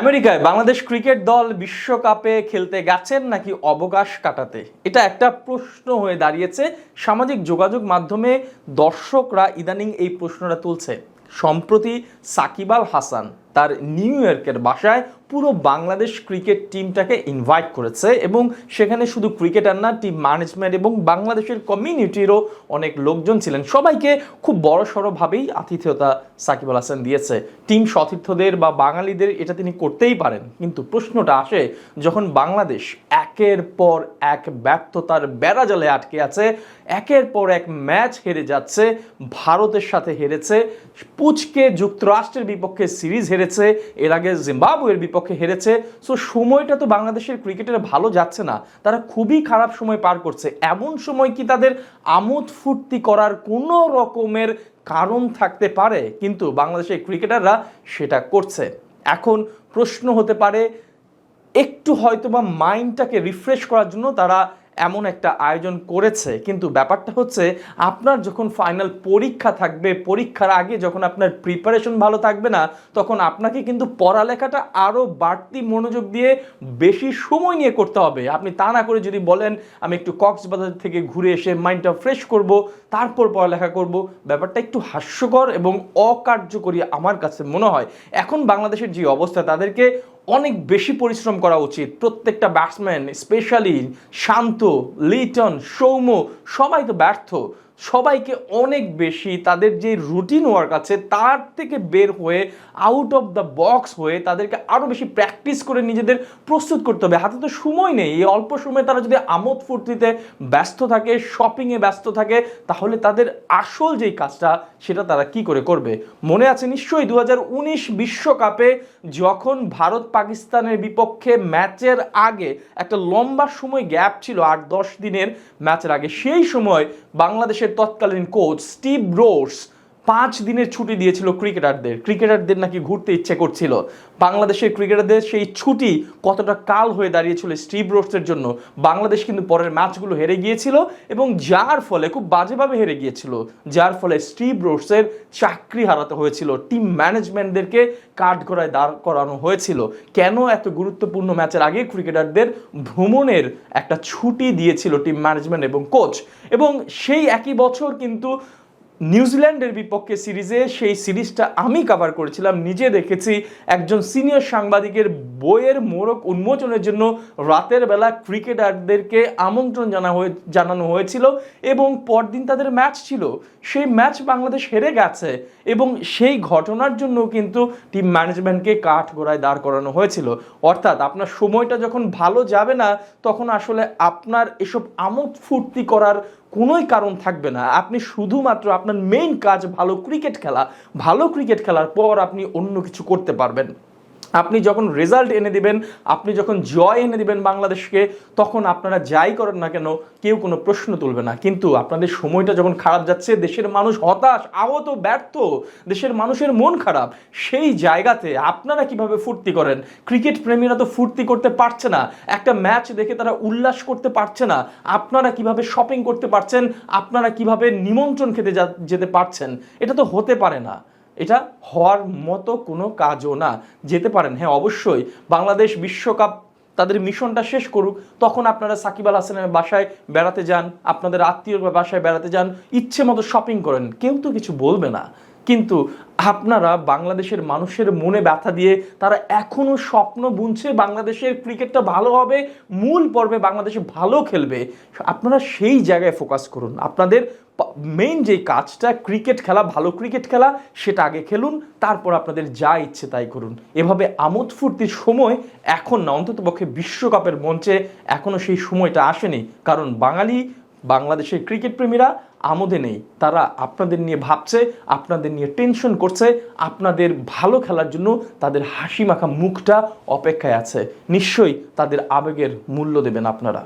আমেরিকায় বাংলাদেশ ক্রিকেট দল বিশ্বকাপে খেলতে গেছেন নাকি অবকাশ কাটাতে? এটা একটা প্রশ্ন হয়ে দাঁড়িয়েছে। সামাজিক যোগাযোগ মাধ্যমে দর্শকরা ইদানিং এই প্রশ্নটা তুলছে। সম্প্রতি সাকিব আল হাসান তার নিউ ইয়র্কের বাসায় পুরো বাংলাদেশ ক্রিকেট টিমটাকে ইনভাইট করেছে এবং সেখানে শুধু ক্রিকেটার না টিম ম্যানেজমেন্ট এবং বাংলাদেশের কমিউনিটিরও অনেক লোকজন ছিলেন। সবাইকে খুব বড় সড়োভাবেই আতিথেয়তা সাকিব আল হাসান দিয়েছে। টিম সতীর্থদের বা বাঙালিদের এটা তিনি করতেই পারেন। কিন্তু প্রশ্নটা আসে, যখন বাংলাদেশ একের পর এক ব্যর্থতার বেড়াজালে আটকে আছে, একের পর এক ম্যাচ হেরে যাচ্ছে, ভারতের সাথে হেরেছে, পুচকে যুক্তরাষ্ট্রের বিপক্ষে সিরিজ হেরেছে, এর আগে জিম্বাবুয়ের বিপক্ষে হেরেছে। সো সময়টা তো বাংলাদেশের ক্রিকেটের ভালো যাচ্ছে না। তারা খুবই খারাপ সময় পার করছে। এমন সময় কি তাদের আমোদ ফুর্তি করার কোনো রকমের কারণ থাকতে পারে? কিন্তু বাংলাদেশের ক্রিকেটাররা সেটা করছে। এখন প্রশ্ন হতে পারে, একটু হয়তো বা মাইন্ডটাকে রিফ্রেশ করার জন্য তারা এমন একটা আয়োজন করেছে, কিন্তু ব্যাপারটা হচ্ছে আপনার যখন ফাইনাল পরীক্ষা থাকবে, পরীক্ষার আগে যখন আপনার প্রিপারেশন ভালো থাকবে না, তখন আপনাকে কিন্তু পড়ালেখাটা আরও বাড়তি মনোযোগ দিয়ে বেশি সময় নিয়ে করতে হবে। আপনি তা না করে যদি বলেন, আমি একটু কক্সবাজার থেকে ঘুরে এসে মাইন্ডটা ফ্রেশ করব, তারপর পড়ালেখা করব, ব্যাপারটা একটু হাস্যকর এবং অকার্যকরী আমার কাছে মনে হয়। এখন বাংলাদেশের যে অবস্থা, তাদেরকে অনেক বেশি পরিশ্রম করা উচিত। প্রত্যেকটা ব্যাটসম্যান স্পেশালি শান্ত লিটন সৌম্য সবাই তো ব্যর্থ। সবাইকে অনেক বেশি তাদের যে রুটিন ওয়ার্ক আছে তার থেকে বের হয়ে আউট অফ দ্য বক্স হয়ে তাদেরকে আরও বেশি প্র্যাকটিস করে নিজেদের প্রস্তুত করতে হবে। হাতে তো সময় নেই। এই অল্প সময়ে তারা যদি আমোদ ফুর্তিতে ব্যস্ত থাকে শপিংয়ে ব্যস্ত থাকে, তাহলে তাদের আসল যেই কাজটা সেটা তারা কি করে করবে? মনে আছে নিশ্চয়ই দু বিশ্বকাপে যখন ভারত পাকিস্তানের বিপক্ষে ম্যাচের আগে একটা লম্বা সময় গ্যাপ ছিল, আট দশ দিনের ম্যাচের আগে। সেই সময় বাংলাদেশের তৎকালীন কোচ স্টিভ ব্রোস পাঁচ দিনের ছুটি দিয়েছিল ক্রিকেটারদের। ক্রিকেটারদের নাকি ঘুরতে ইচ্ছে করছিল। বাংলাদেশের ক্রিকেটারদের সেই ছুটি কতটা কাল হয়ে দাঁড়িয়েছিল স্টিভ রোডসের জন্য। বাংলাদেশ কিন্তু পরের ম্যাচগুলো হেরে গিয়েছিল এবং যার ফলে খুব বাজেভাবে হেরে গিয়েছিল। যার ফলে স্টিভ রোডসের চাকরি হারাতে হয়েছিল। টিম ম্যানেজমেন্টদেরকে কাঠগড়ায় দাঁড় করানো হয়েছিল। কেন এত গুরুত্বপূর্ণ ম্যাচের আগে ক্রিকেটারদের ভ্রমণের একটা ছুটি দিয়েছিল টিম ম্যানেজমেন্ট এবং কোচ? এবং সেই একই বছর কিন্তু নিউজিল্যান্ডের বিপক্ষে সিরিজে সেই সিরিজটা আমি কভার করেছিলাম। নিজে দেখেছি একজন সিনিয়র সাংবাদিকের বইয়ের মোড়ক উন্মোচনের জন্য রাতের বেলা ক্রিকেটারদেরকে আমন্ত্রণ জানা হয়ে, জানানো হয়েছিল এবং পরদিন তাদের ম্যাচ ছিল। সেই ম্যাচ বাংলাদেশ হেরে গেছে এবং সেই ঘটনার জন্য কিন্তু টিম ম্যানেজমেন্টকে কাঠ গোড়ায় দাঁড় করানো হয়েছিল। অর্থাৎ আপনার সময়টা যখন ভালো যাবে না, তখন আসলে আপনার এসব আমোদ ফুর্তি করার কোনোই কারণ থাকবে না। আপনি শুধুমাত্র আপনার মেইন কাজ ভালো ক্রিকেট খেলা, ভালো ক্রিকেট খেলার পর আপনি অন্য কিছু করতে পারবেন। আপনি যখন রেজাল্ট এনে দিবেন, আপনি যখন জয় এনে দিবেন বাংলাদেশকে, তখন আপনারা যাই করেন না কেন, কেউ কোনো প্রশ্ন তুলবে না। কিন্তু আপনাদের সময়টা যখন খারাপ যাচ্ছে, দেশের মানুষ হতাশ, আহত, ব্যর্থ, দেশের মানুষের মন খারাপ, সেই জায়গাতে আপনারা কীভাবে ফুর্তি করেন? ক্রিকেট প্রেমীরা তো ফুর্তি করতে পারছে না। একটা ম্যাচ দেখে তারা উল্লাস করতে পারছে না। আপনারা কীভাবে শপিং করতে পারছেন? আপনারা কীভাবে নিমন্ত্রণ খেতে যেতে পারছেন? এটা তো হতে পারে না। এটা হওয়ার মতো কোনো কাজও না। যেতে পারেন হ্যাঁ অবশ্যই। বাংলাদেশ বিশ্বকাপ তাদের মিশনটা শেষ করুক, তখন আপনারা সাকিব আল হাসানের বাসায় বেড়াতে যান, আপনাদের আত্মীয়র বাসায় বেড়াতে যান ইচ্ছে মতো শপিং করেন। কেউ তো কিছু বলবে না। কিন্তু আপনারা বাংলাদেশের মানুষের মনে ব্যথা দিয়ে তারা এখনও স্বপ্ন বুনছে বাংলাদেশের ক্রিকেটটা ভালো হবে, মূল পর্বে বাংলাদেশে ভালো খেলবে। আপনারা সেই জায়গায় ফোকাস করুন। আপনাদের মেইন যে কাজটা ক্রিকেট খেলা, ভালো ক্রিকেট খেলা, সেটা আগে খেলুন, তারপর আপনাদের যা ইচ্ছে তাই করুন। এভাবে আমোদ ফুর্তির সময় এখন না, অন্ততপক্ষে বিশ্বকাপের মঞ্চে এখনও সেই সময়টা আসেনি। কারণ বাঙালি বাংলাদেশের ক্রিকেট প্রেমীরা আমোদে নেই। তারা আপনাদের নিয়ে ভাবছে, আপনাদের নিয়ে টেনশন করছে, আপনাদের ভালো খেলার জন্য তাদের হাসি মাখা মুখটা অপেক্ষায় আছে। নিশ্চয়ই তাদের আবেগের মূল্য দেবেন আপনারা।